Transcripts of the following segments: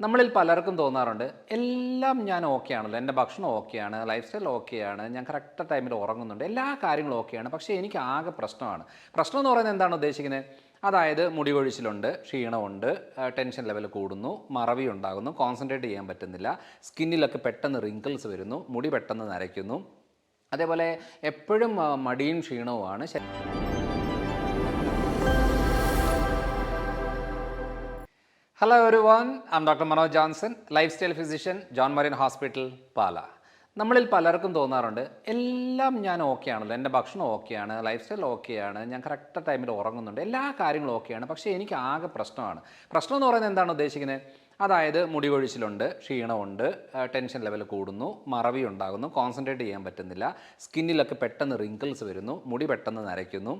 നമ്മളിൽ പലർക്കും തോന്നാറുണ്ട് എല്ലാം ഞാൻ ഓക്കെ ആണല്ലോ എന്റെ ഭക്ഷണം ഓക്കെയാണ് ലൈഫ് സ്റ്റൈൽ ഓക്കെയാണ് ഞാൻ കറക്റ്റ് ടൈമിൽ ഉറങ്ങുന്നുണ്ട് എല്ലാ കാര്യങ്ങളും ഓക്കെയാണ് പക്ഷേ എനിക്ക് ആകെ പ്രശ്നമാണ്. പ്രശ്നം എന്ന് പറയുന്നത് എന്താണ് ഉദ്ദേശിക്കുന്നത്? അതായത് മുടി കൊഴിച്ചിലുണ്ട് ക്ഷീണമുണ്ട് ടെൻഷൻ ലെവൽ കൂടുന്നു മറവി ഉണ്ടാകുന്നു കോൺസെൻട്രേറ്റ് ചെയ്യാൻ പറ്റുന്നില്ല സ്കിന്നിലൊക്കെ പെട്ടെന്ന് റിങ്കിൾസ് വരുന്നു മുടി പെട്ടെന്ന് നരയ്ക്കുന്നു. അതേപോലെ എപ്പോഴും മടിയും ക്ഷീണവുമാണ് ശ- hello everyone I'm doctor Manoj Johnson lifestyle physician John Marian hospital Pala നമ്മളിൽ പലർക്കും തോന്നാറുണ്ട് എല്ലാം ഞാൻ ഓക്കെ ആണല്ലോ. എന്റെ ഭക്ഷണം ഓക്കെയാണ് ലൈഫ് സ്റ്റൈൽ ഓക്കെയാണ് ഞാൻ കറക്റ്റ് ടൈമിൽ ഉറങ്ങുന്നുണ്ട്. എല്ലാ കാര്യങ്ങളും ഓക്കെയാണ് പക്ഷേ എനിക്ക് ആകെ പ്രശ്നമാണ്. പ്രശ്നം എന്ന് പറയുന്നത് എന്താണ് ഉദ്ദേശിക്കുന്നത് അതായത് മുടി കൊഴിച്ചിലുണ്ട് ക്ഷീണമുണ്ട് ടെൻഷൻ ലെവൽ കൂടുന്നു മറവി ഉണ്ടാകുന്നു കോൺസെൻട്രേറ്റ് ചെയ്യാൻ പറ്റുന്നില്ല സ്കിന്നിലൊക്കെ പെട്ടെന്ന് റിങ്കിൾസ് വരുന്നു മുടി പെട്ടെന്ന് നരയ്ക്കുന്നു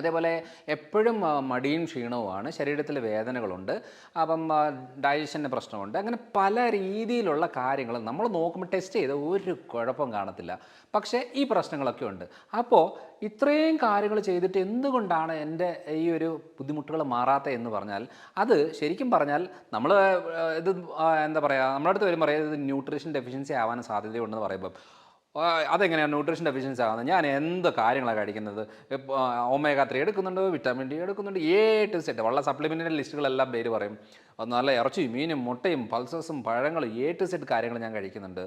അതേപോലെ എപ്പോഴും മടിയും ക്ഷീണവുമാണ്. ശരീരത്തിൽ വേദനകളുണ്ട്. അപ്പം ഡൈജഷന്റെ പ്രശ്നമുണ്ട്. അങ്ങനെ പല രീതിയിലുള്ള കാര്യങ്ങൾ നമ്മൾ നോക്കുമ്പോൾ ടെസ്റ്റ് ചെയ്ത് ഒരു കുഴപ്പം കാണത്തില്ല. പക്ഷേ ഈ പ്രശ്നങ്ങളൊക്കെ ഉണ്ട്. അപ്പോൾ ഇത്രയും കാര്യങ്ങൾ ചെയ്തിട്ട് എന്തുകൊണ്ടാണ് എന്റെ ഈ ഒരു ബുദ്ധിമുട്ടുകൾ മാറാത്ത എന്ന് പറഞ്ഞാൽ അത് ശരിക്കും പറഞ്ഞാൽ നമ്മൾ ഇത് എന്താ പറയുക നമ്മുടെ അടുത്ത് വരും പറയാം ഇത് ന്യൂട്രീഷൻ ഡെഫിഷ്യൻസി ആവാൻ സാധ്യതയുണ്ടെന്ന് പറയുമ്പോൾ അതെങ്ങനെയാണ് ന്യൂട്രീഷൻ ഡെഫിഷ്യൻസി ആകുന്നത്? ഞാൻ എന്ത് കാര്യങ്ങളാണ് കഴിക്കുന്നത്? ഒമേഗ ത്രീ എടുക്കുന്നുണ്ട് വിറ്റാമിൻ ഡി എടുക്കുന്നുണ്ട് ഏ ടു സെറ്റ് ഉള്ള സപ്ലിമെന്റിന്റെ ലിസ്റ്റുകളെല്ലാം പേര് പറയും. നല്ല ഇറച്ചിയും മീനും മുട്ടയും പൾസസും പഴങ്ങളും എ ടു സെറ്റ് കാര്യങ്ങൾ ഞാൻ കഴിക്കുന്നുണ്ട്.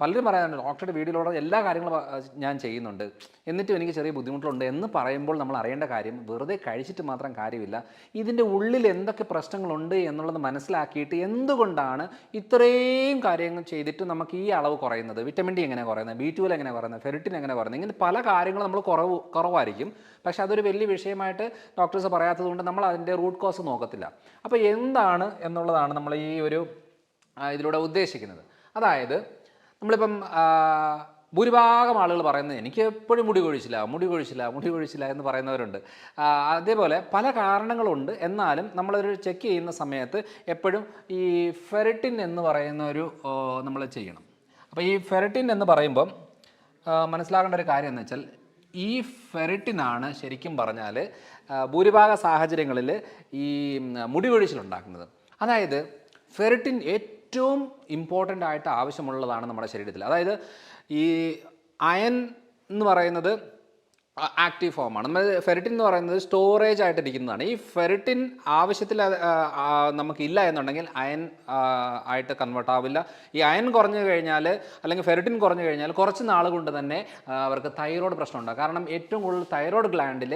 പലരും പറയാനുണ്ട് ഡോക്ടറുടെ വീഡിയോയിലൂടെ എല്ലാ കാര്യങ്ങളും ഞാൻ ചെയ്യുന്നുണ്ട്. എന്നിട്ടും എനിക്ക് ചെറിയ ബുദ്ധിമുട്ടുണ്ട് എന്ന് പറയുമ്പോൾ നമ്മൾ അറിയേണ്ട കാര്യം വെറുതെ കഴിച്ചിട്ട് മാത്രം കാര്യമില്ല. ഇതിന്റെ ഉള്ളിൽ എന്തൊക്കെ പ്രശ്നങ്ങളുണ്ട് എന്നുള്ളത് മനസ്സിലാക്കിയിട്ട് എന്തുകൊണ്ടാണ് ഇത്രയും കാര്യങ്ങൾ ചെയ്തിട്ട് നമുക്ക് ഈ അളവ് കുറയുന്നത്? വിറ്റമിൻ ഡി എങ്ങനെ കുറയുന്നത് ബി ടുവിൽ എങ്ങനെ കുറയുന്നത് ഫെറിറ്റിൻ എങ്ങനെ കുറയുന്നത് ഇങ്ങനെ പല കാര്യങ്ങളും നമ്മൾ കുറവ് കുറവായിരിക്കും. പക്ഷെ അതൊരു വലിയ വിഷയമായിട്ട് ഡോക്ടേഴ്സ് പറയാത്തത് കൊണ്ട് നമ്മൾ അതിന്റെ റൂട്ട് കോസ് നോക്കത്തില്ല. അപ്പോൾ എന്താണ് എന്നുള്ളതാണ് നമ്മൾ ഈ ഒരു ഇതിലൂടെ ഉദ്ദേശിക്കുന്നത്. അതായത് നമ്മളിപ്പം ഭൂരിഭാഗം ആളുകൾ പറയുന്നത് എനിക്ക് എപ്പോഴും മുടി കൊഴിച്ചില്ല മുടി കൊഴിച്ചില്ല മുടി കൊഴിച്ചില്ല എന്ന് പറയുന്നവരുണ്ട്. അതേപോലെ പല കാരണങ്ങളുണ്ട്. എന്നാലും നമ്മളൊരു ചെക്ക് ചെയ്യുന്ന സമയത്ത് എപ്പോഴും ഈ ഫെറിറ്റിൻ എന്ന് പറയുന്ന ഒരു നമ്മൾ ചെയ്യണം. അപ്പോൾ ഈ ഫെറിറ്റിൻ എന്ന് പറയുമ്പം മനസ്സിലാക്കേണ്ട ഒരു കാര്യം എന്ന് വെച്ചാൽ ഈ ഫെറിറ്റിനാണ് ശരിക്കും പറഞ്ഞാൽ ഭൂരിഭാഗ സാഹചര്യങ്ങളിൽ ഈ ഉം, മുടി കൊഴിച്ചിലുണ്ടാക്കുന്നത് അതായത് ഫെറിറ്റിൻ ഏറ്റവും ഇമ്പോർട്ടന്റ് ആയിട്ട് ആവശ്യമുള്ളതാണ് നമ്മുടെ ശരീരത്തിൽ. അതായത് ഈ അയൻ എന്ന് പറയുന്നത് ആക്റ്റീവ് ഫോമാണ് നമ്മൾ ഫെറിറ്റിൻ എന്ന് പറയുന്നത് സ്റ്റോറേജ് ആയിട്ടിരിക്കുന്നതാണ്. ഈ ഫെറിറ്റിൻ ആവശ്യത്തിൽ നമുക്കില്ല എന്നുണ്ടെങ്കിൽ അയൺ ആയിട്ട് കൺവേർട്ട് ആവില്ല. ഈ അയൺ കുറഞ്ഞു കഴിഞ്ഞാൽ അല്ലെങ്കിൽ ഫെറിറ്റിൻ കുറഞ്ഞു കഴിഞ്ഞാൽ കുറച്ച് നാൾ കൊണ്ട് തന്നെ അവർക്ക് തൈറോയ്ഡ് പ്രശ്നമുണ്ടാകും കാരണം ഏറ്റവും കൂടുതൽ തൈറോയ്ഡ് ഗ്ലാൻഡിൽ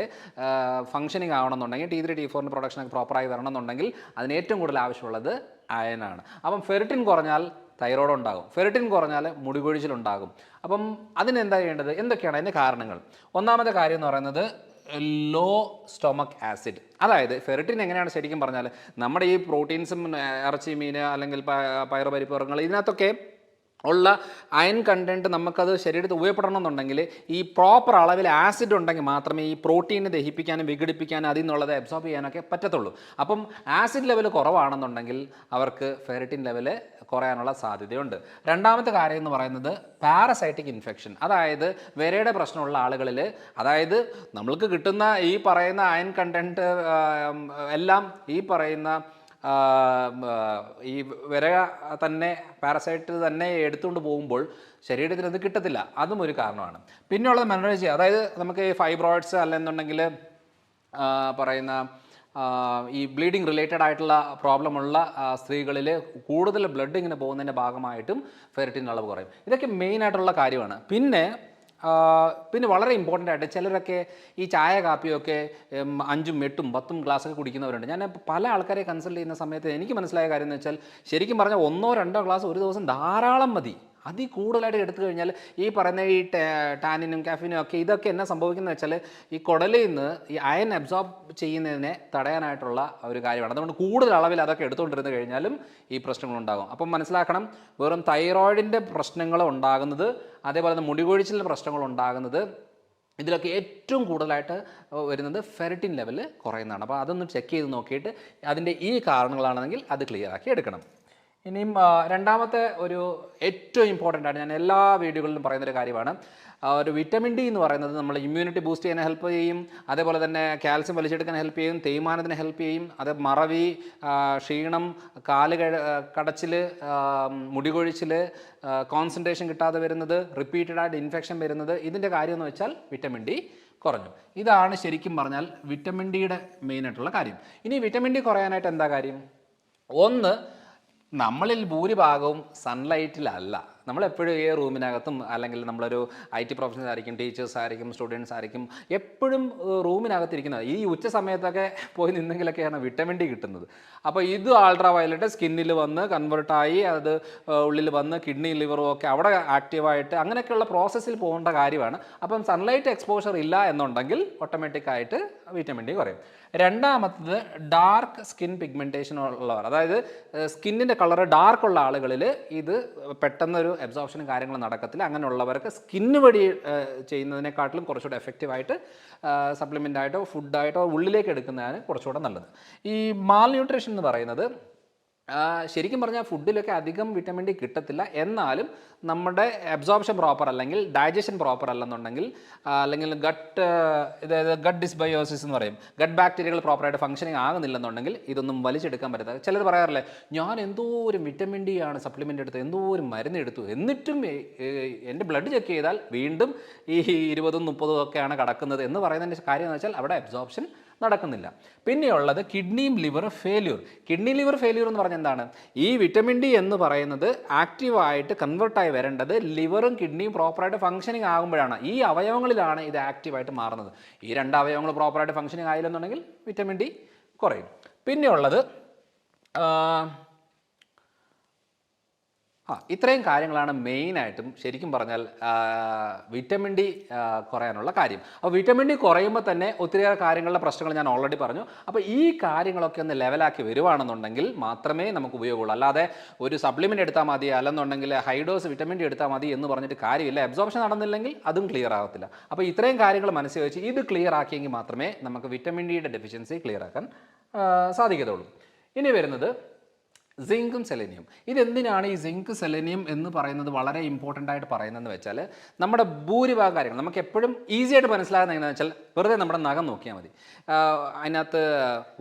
ഫംഗ്ഷനിങ് ആവണമെന്നുണ്ടെങ്കിൽ ടി ത്രീ ടി ഫോറിന്റെ പ്രൊഡക്ഷനൊക്കെ പ്രോപ്പറായി വരണമെന്നുണ്ടെങ്കിൽ അതിന് ഏറ്റവും കൂടുതൽ ആവശ്യമുള്ളത് അയനാണ് അപ്പം ഫെറിറ്റിൻ കുറഞ്ഞാൽ തൈറോയ്ഡ് ഉണ്ടാകും ഫെറിറ്റിൻ കുറഞ്ഞാൽ മുടികൊഴിച്ചിലുണ്ടാകും അപ്പം അതിനെന്താ ചെയ്യേണ്ടത്? എന്തൊക്കെയാണ് അതിന്റെ കാരണങ്ങൾ? ഒന്നാമത്തെ കാര്യം എന്ന് പറയുന്നത് ലോ സ്റ്റൊമക് ആസിഡ്. അതായത് ഫെറിറ്റിൻ എങ്ങനെയാണ് ശരിക്കും പറഞ്ഞാൽ നമ്മുടെ ഈ പ്രോട്ടീൻസും ഇറച്ചി മീൻ അല്ലെങ്കിൽ പയർ പരിപ്പ് വർഗങ്ങൾ ഇതിനകത്തൊക്കെ ഉള്ള അയൺ കണ്ടന്റ് നമുക്കത് ശരീരത്തിൽ ഉപയോഗപ്പെടണമെന്നുണ്ടെങ്കിൽ ഈ പ്രോപ്പർ അളവിൽ ആസിഡ് ഉണ്ടെങ്കിൽ മാത്രമേ ഈ പ്രോട്ടീനെ ദഹിപ്പിക്കാനും വിഘടിപ്പിക്കാനും അതിൽ നിന്നുള്ളത് അബ്സോർബ് ചെയ്യാനൊക്കെ പറ്റത്തുള്ളൂ. അപ്പം ആസിഡ് ലെവൽ കുറവാണെന്നുണ്ടെങ്കിൽ അവർക്ക് ഫെറിറ്റിൻ ലെവൽ കുറയാനുള്ള സാധ്യതയുണ്ട്. രണ്ടാമത്തെ കാര്യം എന്ന് പറയുന്നത് പാരസൈറ്റിക് ഇൻഫെക്ഷൻ അതായത് വിരയുടെ പ്രശ്നമുള്ള ആളുകളിൽ അതായത് നമ്മൾക്ക് കിട്ടുന്ന ഈ പറയുന്ന അയൺ കണ്ടന്റ് എല്ലാം ഈ പറയുന്ന ഈ വിര തന്നെ പാരസൈറ്റ് തന്നെ എടുത്തുകൊണ്ട് പോകുമ്പോൾ ശരീരത്തിന് അത് കിട്ടത്തില്ല. അതും ഒരു കാരണമാണ്. പിന്നെയുള്ളത് മെനറേജ് അതായത് നമുക്ക് ഈ ഫൈബ്രോയിഡ്സ് അല്ലെന്നുണ്ടെങ്കിൽ പറയുന്ന ഈ ബ്ലീഡിങ് റിലേറ്റഡ് ആയിട്ടുള്ള പ്രോബ്ലം ഉള്ള സ്ത്രീകളിൽ കൂടുതൽ ബ്ലഡ് ഇങ്ങനെ പോകുന്നതിന്റെ ഭാഗമായിട്ടും ഫെറിറ്റിൻ അളവ് കുറയും. ഇതൊക്കെ മെയിൻ ആയിട്ടുള്ള കാര്യമാണ്. പിന്നെ പിന്നെ വളരെ ഇമ്പോർട്ടന്റ് ആയിട്ട് ചിലരൊക്കെ ഈ ചായ കാപ്പിയൊക്കെ അഞ്ചും എട്ടും പത്തും ഗ്ലാസ്സൊക്കെ കുടിക്കുന്നവരുണ്ട്. ഞാൻ പല ആൾക്കാരെ കൺസൾട്ട് ചെയ്യുന്ന സമയത്ത് എനിക്ക് മനസ്സിലായ കാര്യം എന്ന് വെച്ചാൽ ശരിക്കും പറഞ്ഞാൽ ഒന്നോ രണ്ടോ ഗ്ലാസ് ഒരു ദിവസം ധാരാളം മതി. അതിൽ കൂടുതലായിട്ട് എടുത്തു കഴിഞ്ഞാൽ ഈ പറയുന്ന ഈ ടാനിനും കാഫിനും ഒക്കെ ഇതൊക്കെ എന്നാ സംഭവിക്കുന്നത് വെച്ചാൽ ഈ കുടലിൽ നിന്ന് ഈ അയൺ അബ്സോർബ് ചെയ്യുന്നതിനെ തടയാനായിട്ടുള്ള ഒരു കാര്യമാണ്. അതുകൊണ്ട് കൂടുതൽ അളവിൽ അതൊക്കെ എടുത്തുകൊണ്ടിരുന്ന് കഴിഞ്ഞാലും ഈ പ്രശ്നങ്ങൾ ഉണ്ടാകും അപ്പം മനസ്സിലാക്കണം വെറും തൈറോയിഡിന്റെ പ്രശ്നങ്ങൾ ഉണ്ടാകുന്നത് അതേപോലെ തന്നെ മുടികൊഴിച്ചിലിന്റെ പ്രശ്നങ്ങൾ ഉണ്ടാകുന്നത് ഇതിലൊക്കെ ഏറ്റവും കൂടുതലായിട്ട് വരുന്നത് ഫെറിറ്റിൻ ലെവൽ കുറയുന്നതാണ്. അപ്പോൾ അതൊന്ന് ചെക്ക് ചെയ്ത് നോക്കിയിട്ട് അതിന്റെ ഈ കാരണങ്ങളാണെങ്കിൽ അത് ക്ലിയർ ആക്കി എടുക്കണം. ഇനിയും രണ്ടാമത്തെ ഒരു ഏറ്റവും ഇമ്പോർട്ടന്റ് ആണ് ഞാൻ എല്ലാ വീഡിയോകളിലും പറയുന്ന ഒരു കാര്യമാണ് ഒരു വിറ്റമിൻ ഡി എന്ന് പറയുന്നത് നമ്മൾ ഇമ്മ്യൂണിറ്റി ബൂസ്റ്റ് ചെയ്യാൻ ഹെൽപ്പ് ചെയ്യും അതേപോലെ തന്നെ കാൽസ്യം വലിച്ചെടുക്കാൻ ഹെൽപ്പ് ചെയ്യും തേയ്മാനത്തിന് ഹെൽപ്പ് ചെയ്യും അത് മറവി ക്ഷീണം കാൽ കടച്ചിൽ മുടികൊഴിച്ചിൽ മുടി കൊഴിച്ചിൽ കോൺസെൻട്രേഷൻ കിട്ടാതെ വരുന്നത് റിപ്പീറ്റഡ് ആയിട്ട് ഇൻഫെക്ഷൻ വരുന്നത് ഇതിന്റെ കാര്യം എന്ന് വെച്ചാൽ വിറ്റമിൻ ഡി കുറഞ്ഞു. ഇതാണ് ശരിക്കും പറഞ്ഞാൽ വിറ്റമിൻ ഡിയുടെ മെയിനായിട്ടുള്ള കാര്യം. ഇനി വിറ്റമിൻ ഡി കുറയാനായിട്ട് എന്താ കാര്യം? ഒന്ന് നമ്മളിൽ ഭൂരിഭാഗവും സൺലൈറ്റിലല്ല നമ്മളെപ്പോഴും ഈ റൂമിനകത്തും അല്ലെങ്കിൽ നമ്മളൊരു ഐ ടി പ്രൊഫഷണൽസ് ആയിരിക്കും ടീച്ചേഴ്സ് ആയിരിക്കും സ്റ്റുഡൻസ് ആയിരിക്കും എപ്പോഴും റൂമിനകത്തിരിക്കുന്നത്. ഈ ഉച്ച സമയത്തൊക്കെ പോയി നിന്നെങ്കിലൊക്കെയാണ് വിറ്റമിൻ ഡി കിട്ടുന്നത്. അപ്പോൾ ഇത് അൾട്രാ വയലറ്റ് സ്കിന്നിൽ വന്ന് കൺവേർട്ടായി അത് ഉള്ളിൽ വന്ന് കിഡ്നി ലിവറും ഒക്കെ അവിടെ ആക്റ്റീവായിട്ട് അങ്ങനെയൊക്കെയുള്ള പ്രോസസ്സിൽ പോകേണ്ട കാര്യമാണ്. അപ്പം സൺലൈറ്റ് എക്സ്പോഷർ ഇല്ല എന്നുണ്ടെങ്കിൽ ഓട്ടോമാറ്റിക്കായിട്ട് വിറ്റമിൻ ഡി കുറയും. രണ്ടാമത്തത് ഡാർക്ക് സ്കിൻ പിഗ്മെന്റേഷൻ ഉള്ളവർ. അതായത് സ്കിന്നിന്റെ കളർ ഡാർക്ക് ഉള്ള ആളുകളിൽ ഇത് പെട്ടെന്നൊരു അബ്സോർപ്ഷനും കാര്യങ്ങളും നടക്കത്തില്ല. അങ്ങനെയുള്ളവർക്ക് സ്കിന്ന് വഴി ചെയ്യുന്നതിനെക്കാട്ടിലും കുറച്ചുകൂടെ എഫക്റ്റീവായിട്ട് സപ്ലിമെന്റായിട്ടോ ഫുഡായിട്ടോ ഉള്ളിലേക്ക് എടുക്കുന്നതാണ് കുറച്ചുകൂടെ നല്ലത്. ഈ മാൽ ന്യൂട്രീഷൻ എന്ന് പറയുന്നത് ശരിക്കും പറഞ്ഞാൽ ഫുഡിലൊക്കെ അധികം വിറ്റമിൻ ഡി കിട്ടത്തില്ല. എന്നാലും നമ്മുടെ അബ്സോർപ്ഷൻ പ്രോപ്പർ അല്ലെങ്കിൽ ഡൈജഷൻ പ്രോപ്പർ അല്ലെന്നുണ്ടെങ്കിൽ അല്ലെങ്കിൽ ഗട്ട് ഇതായത് ഗട്ട് ഡിസ്ബയോസിസ് എന്ന് പറയും. ഗട്ട് ബാക്ടീരിയകൾ പ്രോപ്പറായിട്ട് ഫംഗ്ഷനിങ് ആകുന്നില്ലെന്നുണ്ടെങ്കിൽ ഇതൊന്നും വലിച്ചെടുക്കാൻ പറ്റാത്ത ചിലർ പറയാറില്ലേ ഞാൻ എന്തോ ഒരു വിറ്റമിൻ ഡി ആണ് സപ്ലിമെന്റ് എടുത്ത് എന്തോ ഒരു മരുന്ന് എടുത്തു. എന്നിട്ടും എന്റെ ബ്ലഡ് ചെക്ക് ചെയ്താൽ വീണ്ടും ഈ ഇരുപതും മുപ്പതും ഒക്കെയാണ് കിടക്കുന്നത് എന്ന് പറയുന്നതിന്റെ കാര്യം എന്ന് വെച്ചാൽ അവിടെ അബ്സോർപ്ഷൻ നടക്കുന്നില്ല. പിന്നെയുള്ളത് കിഡ്നിയും liver failure kidney liver failure എന്ന് പറഞ്ഞാൽ എന്താണ്? ഈ വിറ്റമിൻ ഡി എന്ന് പറയുന്നത് ആക്റ്റീവായിട്ട് കൺവേർട്ടായി വരേണ്ടത് ലിവറും കിഡ്നിയും പ്രോപ്പറായിട്ട് ഫംഗ്ഷനിങ് ആകുമ്പോഴാണ്. ഈ അവയവങ്ങളിലാണ് ഇത് ആക്റ്റീവായിട്ട് മാറുന്നത്. ഈ രണ്ട് അവയവങ്ങൾ പ്രോപ്പറായിട്ട് ഫംഗ്ഷനിങ് ആയില്ലെന്നുണ്ടെങ്കിൽ വിറ്റമിൻ ഡി കുറയും. പിന്നെയുള്ളത് ആ, ഇത്രയും കാര്യങ്ങളാണ് മെയിനായിട്ടും ശരിക്കും പറഞ്ഞാൽ വിറ്റമിൻ ഡി കുറയാനുള്ള കാര്യം. അപ്പോൾ വിറ്റമിൻ ഡി കുറയുമ്പോൾ തന്നെ ഒത്തിരിയേറെ കാര്യങ്ങളുടെ പ്രശ്നങ്ങൾ ഞാൻ ഓൾറെഡി പറഞ്ഞു. അപ്പോൾ ഈ കാര്യങ്ങളൊക്കെ ഒന്ന് ലെവലാക്കി വരുവാണെന്നുണ്ടെങ്കിൽ മാത്രമേ നമുക്ക് ഉപയോഗമുള്ളൂ. അല്ലാതെ ഒരു സപ്ലിമെന്റ് എടുത്താൽ മതി അല്ലെന്നുണ്ടെങ്കിൽ ഹൈഡോസ് വിറ്റമിൻ ഡി എടുത്താൽ മതി എന്ന് പറഞ്ഞിട്ട് കാര്യമില്ല. അബ്സോർപ്ഷൻ നടന്നില്ലെങ്കിൽ അതും ക്ലിയർ ആകത്തില്ല അപ്പോൾ ഇത്രയും കാര്യങ്ങൾ മനസ്സിൽ വെച്ച് ഇത് ക്ലിയർ ആക്കിയെങ്കിൽ മാത്രമേ നമുക്ക് വിറ്റമിൻ ഡിയുടെ ഡെഫിഷ്യൻസി ക്ലിയർ ആക്കാൻ സാധിക്കത്തുള്ളൂ. ഇനി വരുന്നത് സിങ്കും സെലേനിയം ഇതെന്തിനാണ് ഈ സിങ്ക് സെലനിയം എന്ന് പറയുന്നത് വളരെ ഇമ്പോർട്ടന്റ് ആയിട്ട് പറയുന്നതെന്ന് വെച്ചാൽ നമ്മുടെ ഭൂരിഭാഗം കാര്യങ്ങൾ നമുക്ക് എപ്പോഴും ഈസി ആയിട്ട് മനസ്സിലാകുന്ന എങ്ങനെയാണെന്ന് വെച്ചാൽ വെറുതെ നമ്മുടെ നഖം നോക്കിയാൽ മതി. അതിനകത്ത്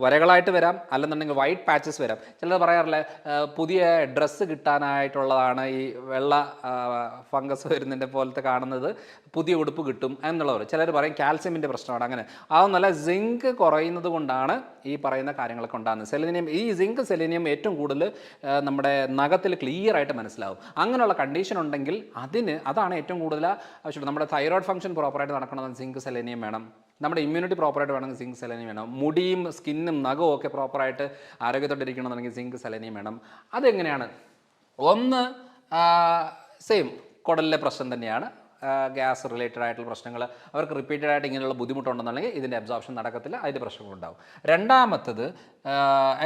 വരകളായിട്ട് വരാം അല്ലെന്നുണ്ടെങ്കിൽ വൈറ്റ് പാച്ചസ് വരാം. ചിലർ പറയാറില്ലേ പുതിയ ഡ്രസ്സ് കിട്ടാനായിട്ടുള്ളതാണ് ഈ വെള്ള ഫംഗസ് വരുന്നതിന്റെ പോലത്തെ കാണുന്നത് പുതിയ ഉടുപ്പ് കിട്ടും എന്നുള്ളവർ. ചിലർ പറയും കാൽസ്യമിന്റെ പ്രശ്നമാണ്. അങ്ങനെ അതൊന്നല്ല സിങ്ക് കുറയുന്നത് കൊണ്ടാണ് ഈ പറയുന്ന കാര്യങ്ങളൊക്കെ ഉണ്ടാകുന്നത്. സെലിനിയം ഈ സിങ്ക് സെലിനിയം ഏറ്റവും കൂടുതൽ നമ്മുടെ നഖത്തിൽ ക്ലിയർ ആയിട്ട് മനസ്സിലാവും. അങ്ങനെയുള്ള കണ്ടീഷൻ ഉണ്ടെങ്കിൽ അതിന് അതാണ് ഏറ്റവും കൂടുതൽ ആവശ്യമുള്ളത് നമ്മുടെ തൈറോയ്ഡ് ഫംഗ്ഷൻ പ്രോപ്പറായിട്ട് നടക്കണമെന്ന് സിങ്ക് സെലേനിയം വേണം. നമ്മുടെ ഇമ്മ്യൂണിറ്റി പ്രോപ്പറായിട്ട് വേണമെങ്കിൽ സിങ്ക് സെലേനിയം വേണം. മുടിയും സ്കിന്നും നഖവും ഒക്കെ പ്രോപ്പറായിട്ട് ആരോഗ്യത്തോട്ടിരിക്കണമെന്നുണ്ടെങ്കിൽ സിങ്ക് സെലേനിയം വേണം. അതെങ്ങനെയാണ്? ഒന്ന് സെയിം കുടലിലെ പ്രശ്നം തന്നെയാണ്. ഗ്യാസ് റിലേറ്റഡ് ആയിട്ടുള്ള പ്രശ്നങ്ങൾ. അവർക്ക് റിപ്പീറ്റഡ് ആയിട്ട് ഇങ്ങനെയുള്ള ബുദ്ധിമുട്ടുണ്ടെന്നുണ്ടെങ്കിൽ ഇതിന്റെ അബ്സോർപ്ഷൻ നടക്കത്തില്ല അതിന്റെ പ്രശ്നങ്ങളുണ്ടാവും. രണ്ടാമത്തത്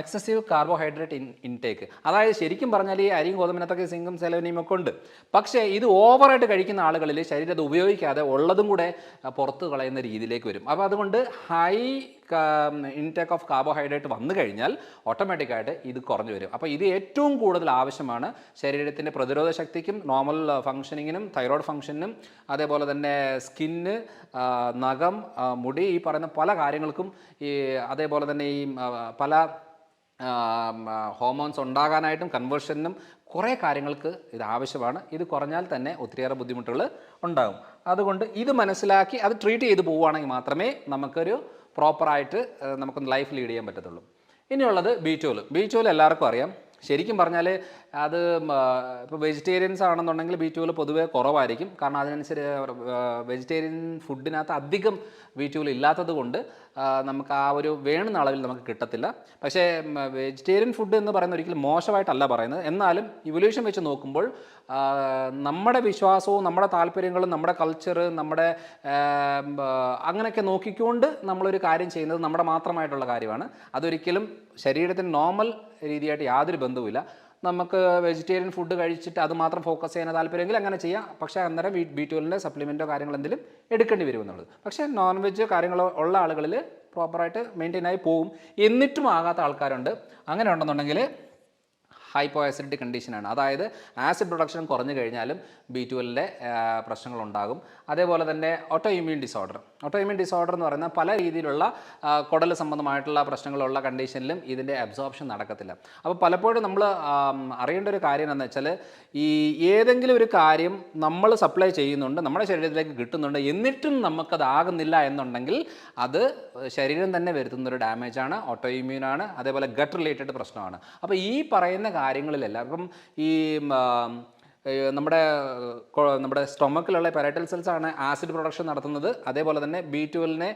എക്സസീവ് കാർബോഹൈഡ്രേറ്റ് ഇൻ ഇൻടേക്ക് അതായത് ശരിക്കും പറഞ്ഞാൽ ഈ അരിയും ഗോതമ്പിനകത്തൊക്കെ സിങ്കും സെലവനിയും ഒക്കെ ഉണ്ട്. പക്ഷേ ഇത് ഓവറായിട്ട് കഴിക്കുന്ന ആളുകളിൽ ശരീരം അത് ഉപയോഗിക്കാതെ ഉള്ളതും കൂടെ പുറത്ത് കളയുന്ന രീതിയിലേക്ക് വരും. അപ്പോൾ അതുകൊണ്ട് ഹൈ ഇൻടേക്ക് ഓഫ് കാർബോഹൈഡ്രേറ്റ് വന്നു കഴിഞ്ഞാൽ ഓട്ടോമാറ്റിക്കായിട്ട് ഇത് കുറഞ്ഞു വരും. അപ്പോൾ ഇത് ഏറ്റവും കൂടുതൽ ആവശ്യമാണ് ശരീരത്തിന്റെ പ്രതിരോധ ശക്തിക്കും നോർമൽ ഫങ്ഷനിങ്ങിനും തൈറോയ്ഡ് ഫങ്ഷനും അതേപോലെ തന്നെ സ്കിന്ന് നഖം മുടി ഈ പറയുന്ന പല കാര്യങ്ങൾക്കും ഈ അതേപോലെ തന്നെ ഈ ആ, പല ഹോമോൺസ് ഉണ്ടാകാനായിട്ടും കൺവേർഷനും കുറേ കാര്യങ്ങൾക്ക് ഇത് ആവശ്യമാണ്. ഇത് കുറഞ്ഞാൽ തന്നെ ഒത്തിരിയേറെ ബുദ്ധിമുട്ടുകൾ ഉണ്ടാകും. അതുകൊണ്ട് ഇത് മനസ്സിലാക്കി അത് ട്രീറ്റ് ചെയ്ത് പോവുകയാണെങ്കിൽ മാത്രമേ നമുക്കൊരു പ്രോപ്പറായിട്ട് നമുക്ക് ലൈഫ് ലീഡ് ചെയ്യാൻ പറ്റത്തുള്ളൂ. ഇനിയുള്ളത് ബീറ്റോൽ ബീറ്റോൽ എല്ലാവർക്കും അറിയാം. ശരിക്കും പറഞ്ഞാൽ അത് ഇപ്പോൾ വെജിറ്റേറിയൻസ് ആണെന്നുണ്ടെങ്കിൽ ബി ട്വൽ പൊതുവേ കുറവായിരിക്കും. കാരണം അതിനനുസരിച്ച് വെജിറ്റേറിയൻ ഫുഡിനകത്ത് അധികം ബി ട്വൽ ഇല്ലാത്തത് കൊണ്ട് നമുക്ക് ആ ഒരു വേണുന്ന അളവിൽ നമുക്ക് കിട്ടത്തില്ല. പക്ഷേ വെജിറ്റേറിയൻ ഫുഡ് എന്ന് പറയുന്ന ഒരിക്കലും മോശമായിട്ടല്ല പറയുന്നത്. എന്നാലും ഇവല്യൂഷൻ വെച്ച് നോക്കുമ്പോൾ നമ്മുടെ വിശ്വാസവും നമ്മുടെ താല്പര്യങ്ങളും നമ്മുടെ കൾച്ചർ നമ്മുടെ അങ്ങനെയൊക്കെ നോക്കിക്കൊണ്ട് നമ്മളൊരു കാര്യം ചെയ്യുന്നത് നമ്മുടെ മാത്രമായിട്ടുള്ള കാര്യമാണ്. അതൊരിക്കലും ശരീരത്തിന് നോർമൽ രീതിയായിട്ട് യാതൊരു ബന്ധവുമില്ല. നമുക്ക് വെജിറ്റേറിയൻ ഫുഡ് കഴിച്ചിട്ട് അത് മാത്രം ഫോക്കസ് ചെയ്യാൻ താല്പര്യമെങ്കിൽ അങ്ങനെ ചെയ്യാം. പക്ഷേ അന്നേരം ബി ട്വൽവിന്റെ സപ്ലിമെന്റോ കാര്യങ്ങൾ എന്തെങ്കിലും എടുക്കേണ്ടി വരും എന്നുള്ളത്. പക്ഷേ നോൺ വെജ് കാര്യങ്ങളോ ഉള്ള ആളുകളിൽ പ്രോപ്പറായിട്ട് മെയിന്റെയിൻ ആയി പോകും എന്നിട്ടും ആകാത്ത ആൾക്കാരുണ്ട്. അങ്ങനെ ഉണ്ടെന്നുണ്ടെങ്കിൽ ഹൈപ്പോ ആസിഡിറ്റി കണ്ടീഷനാണ് അതായത് ആസിഡ് പ്രൊഡക്ഷൻ കുറഞ്ഞു കഴിഞ്ഞാലും ബി ട്വൽവിന്റെ പ്രശ്നങ്ങളുണ്ടാകും. അതേപോലെ തന്നെ auto immune disorder auto immune disorder എന്ന് പറയുന്ന പല രീതിയിലുള്ള കുടൽ സംബന്ധമായിട്ടുള്ള പ്രശ്നങ്ങളുള്ള കണ്ടീഷനിലും ഇതിന്റെ അബ്സോർപ്ഷൻ നടക്കത്തില്ല. അപ്പോൾ പലപ്പോഴും നമ്മൾ അറിയേണ്ട ഒരു കാര്യം എന്താണെന്ന് വെച്ചാൽ ഈ ഏതെങ്കിലും ഒരു കാര്യം നമ്മൾ സപ്ലൈ ചെയ്യുന്നുണ്ട് നമ്മുടെ ശരീരത്തിലേക്ക് കിട്ടുന്നുണ്ട് എന്നിട്ടും നമുക്കത് ആകുന്നില്ല എന്നുണ്ടെങ്കിൽ അത് ശരീരം തന്നെ വരുത്തുന്ന ഒരു ഡാമേജാണ് ഓട്ടോ ഇമ്മ്യൂണാണ് അതേപോലെ ഗട്ട് റിലേറ്റഡ് പ്രശ്നമാണ്. അപ്പോൾ ഈ പറയുന്ന കാര്യങ്ങളിലെല്ലാം ഇപ്പം ഈ നമ്മുടെ നമ്മുടെ സ്റ്റൊമക്കിലുള്ള പെരൈറ്റൽ സെൽസ് ആണ് ആസിഡ് പ്രൊഡക്ഷൻ നടത്തുന്നത്. അതേപോലെ തന്നെ ബി ട്വൽവിനെ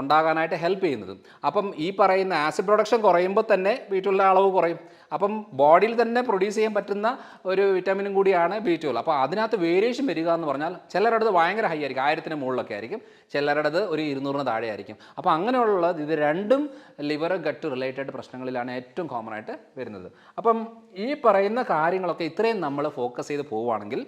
ഉണ്ടാകാനായിട്ട് ഹെൽപ്പ് ചെയ്യുന്നത്. അപ്പം ഈ പറയുന്ന ആസിഡ് പ്രൊഡക്ഷൻ കുറയുമ്പോൾ തന്നെ ബി ട്വൽവിന്റെ അളവ് കുറയും. അപ്പം ബോഡിയിൽ തന്നെ പ്രൊഡ്യൂസ് ചെയ്യാൻ പറ്റുന്ന ഒരു വിറ്റാമിനും കൂടിയാണ് ബി ട്വൽവ്. അപ്പോൾ അതിനകത്ത് വേരിയേഷൻ വരിക എന്ന് പറഞ്ഞാൽ ചിലരുടേത് ഭയങ്കര ഹൈ ആയിരിക്കും. ആയിരത്തിന് മുകളിലൊക്കെ ആയിരിക്കും. ചിലരുടേത് ഒരു ഇരുന്നൂറിന് താഴെ ആയിരിക്കും. അപ്പോൾ അങ്ങനെയുള്ളത് ഇത് രണ്ടും ലിവർ ഗട്ട് റിലേറ്റഡ് പ്രശ്നങ്ങളിലാണ് ഏറ്റവും കോമൺ ആയിട്ട് വരുന്നത്. അപ്പം ഈ പറയുന്ന കാര്യങ്ങളൊക്കെ ഇത്രയും നമ്മൾ ഫോക്കസ് ചെയ്ത് പോവുകയാണെങ്കിൽ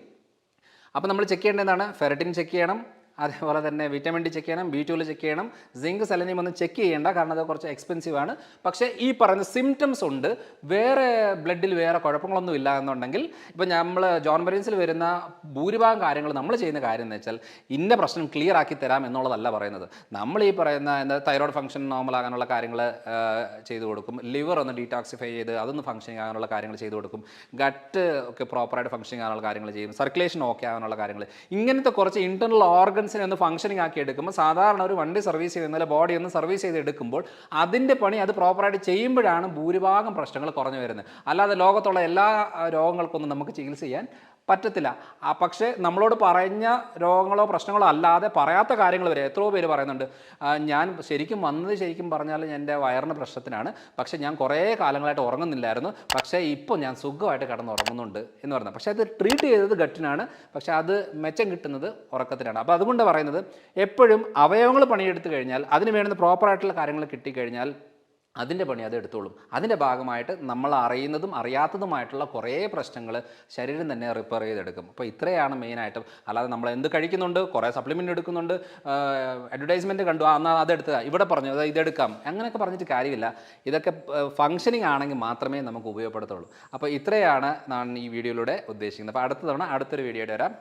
അപ്പം നമ്മൾ ചെക്ക് ചെയ്യേണ്ടതാണ് ഫെററ്റിൻ ചെക്ക് ചെയ്യണം. അതേപോലെ തന്നെ വിറ്റമിൻ ഡി ചെക്ക് ചെയ്യണം ബി ട്വൽ ചെക്ക് ചെയ്യണം സിങ്ക് സെലനിയം ഒന്നും ചെക്ക് ചെയ്യേണ്ട കാരണം അത് കുറച്ച് എക്സ്പെൻസീവ് ആണ്. പക്ഷേ ഈ പറയുന്ന സിംറ്റംസ് ഉണ്ട്. വേറെ ബ്ലഡിൽ വേറെ കുഴപ്പങ്ങളൊന്നും ഇല്ല എന്നുണ്ടെങ്കിൽ ഇപ്പോൾ നമ്മൾ ജോൺ ബെറിൻസിൽ വരുന്ന ഭൂരിഭാഗം കാര്യങ്ങൾ നമ്മൾ ചെയ്യുന്ന കാര്യം എന്ന് വെച്ചാൽ ഇന്ന പ്രശ്നം ക്ലിയർ ആക്കി തരാം എന്നുള്ളതല്ല പറയുന്നത്. നമ്മൾ ഈ പറയുന്ന എന്താ തൈറോയ്ഡ് ഫംഗ്ഷൻ നോർമൽ ആകാനുള്ള കാര്യങ്ങൾ ചെയ്തു കൊടുക്കും. ലിവർ ഒന്ന് ഡീടോക്സിഫൈ ചെയ്ത് അതൊന്ന് ഫംഗ്ഷൻ ആകാനുള്ള കാര്യങ്ങൾ ചെയ്തു കൊടുക്കും. ഗട്ട് ഒക്കെ പ്രോപ്പറായിട്ട് ഫംഗ്ഷൻ ആകാനുള്ള കാര്യങ്ങൾ ചെയ്യും. സർക്കുലേഷൻ ഓക്കെ ആകാനുള്ള കാര്യങ്ങൾ ഇങ്ങനത്തെ കുറച്ച് ഇന്റർണൽ ഓർഗൻസിനെ ഒന്ന് ഫംഗ്ഷനിങ് ആക്കി എടുക്കുമ്പോൾ സാധാരണ ഒരു വണ്ടി സർവീസ് ചെയ്യുന്ന ബോഡി ഒന്ന് സർവീസ് ചെയ്ത് എടുക്കുമ്പോൾ അതിന്റെ പണി അത് പ്രോപ്പറായിട്ട് ചെയ്യുമ്പോഴാണ് ഭൂരിഭാഗം പ്രശ്നങ്ങൾ കുറഞ്ഞു വരുന്നത്. അല്ലാതെ ലോകത്തുള്ള എല്ലാ രോഗങ്ങൾക്കൊന്നും നമുക്ക് ചികിത്സ ചെയ്യാൻ പറ്റത്തില്ല. ആ പക്ഷേ നമ്മളോട് പറഞ്ഞ രോഗങ്ങളോ പ്രശ്നങ്ങളോ അല്ലാതെ പറയാത്ത കാര്യങ്ങൾ വരെ എത്രയോ പേര് പറയുന്നുണ്ട്. ഞാൻ ശരിക്കും വന്നത് ശരിക്കും പറഞ്ഞാൽ എന്റെ വയറിന് പ്രശ്നത്തിനാണ്. പക്ഷേ ഞാൻ കുറേ കാലങ്ങളായിട്ട് ഉറങ്ങുന്നില്ലായിരുന്നു. പക്ഷേ ഇപ്പോൾ ഞാൻ സുഖമായിട്ട് കിടന്ന് ഉറങ്ങുന്നുണ്ട് എന്ന് പറയുന്നത് പക്ഷേ അത് ട്രീറ്റ് ചെയ്തത് ഗട്ടിനാണ്. പക്ഷേ അത് മെച്ചം കിട്ടുന്നത് ഉറക്കത്തിനാണ്. അപ്പോൾ അതുകൊണ്ട് പറയുന്നത് എപ്പോഴും അവയവങ്ങൾ പണിയെടുത്ത് കഴിഞ്ഞാൽ അതിന് വേണ്ടുന്ന പ്രോപ്പറായിട്ടുള്ള കാര്യങ്ങൾ കിട്ടിക്കഴിഞ്ഞാൽ അതിന്റെ പണി അത് എടുത്തോളും. അതിന്റെ ഭാഗമായിട്ട് നമ്മൾ അറിയുന്നതും അറിയാത്തതുമായിട്ടുള്ള കുറേ പ്രശ്നങ്ങൾ ശരീരം തന്നെ റിപ്പയർ ചെയ്തെടുക്കും. അപ്പോൾ ഇത്രയാണ് മെയിനായിട്ടും അല്ലാതെ നമ്മൾ എന്ത് കഴിക്കുന്നുണ്ട്? കുറേ സപ്ലിമെന്റ് എടുക്കുന്നുണ്ട്. അഡ്വർടൈസ്മെന്റ് കണ്ടു. ആ എന്നാൽ അതെടുക്കുക ഇവിടെ പറഞ്ഞു അത് ഇതെടുക്കാം അങ്ങനെയൊക്കെ പറഞ്ഞിട്ട് കാര്യമില്ല. ഇതൊക്കെ ഫങ്ഷനിങ് ആണെങ്കിൽ മാത്രമേ നമുക്ക് ഉപയോഗപ്പെടുത്തുള്ളൂ. അപ്പോൾ ഇത്രയാണ് ഞാൻ ഈ വീഡിയോയിലൂടെ ഉദ്ദേശിക്കുന്നത്. അപ്പോൾ അടുത്ത തവണ അടുത്തൊരു വീഡിയോയുടെ വരാം.